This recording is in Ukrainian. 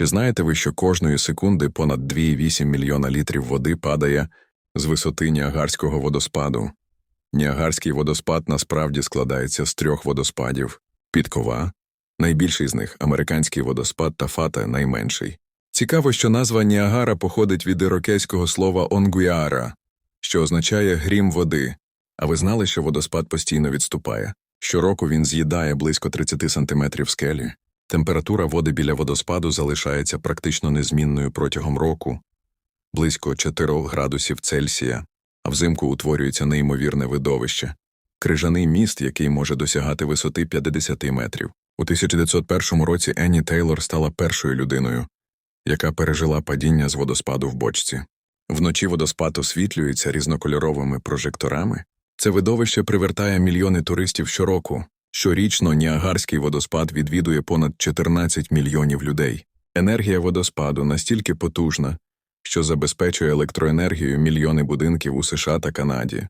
Чи знаєте ви, що кожної секунди понад 2,8 мільйона літрів води падає з висоти Ніагарського водоспаду? Ніагарський водоспад насправді складається з трьох водоспадів Підкова, найбільший з них американський водоспад та Фата найменший. Цікаво, що назва Ніагара походить від ірокезького слова онгуяра, що означає грім води. А ви знали, що водоспад постійно відступає? Щороку він з'їдає близько 30 сантиметрів скелі. Температура води біля водоспаду залишається практично незмінною протягом року, близько 4 градусів Цельсія, а взимку утворюється неймовірне видовище крижаний міст, який може досягати висоти 50 метрів. У 1901 році Енні Тейлор стала першою людиною, яка пережила падіння з водоспаду в бочці. Вночі водоспад освітлюється різнокольоровими прожекторами. Це видовище привертає мільйони туристів щороку. Щорічно Ніагарський водоспад відвідує понад 14 мільйонів людей. Енергія водоспаду настільки потужна, що забезпечує електроенергію мільйони будинків у США та Канаді.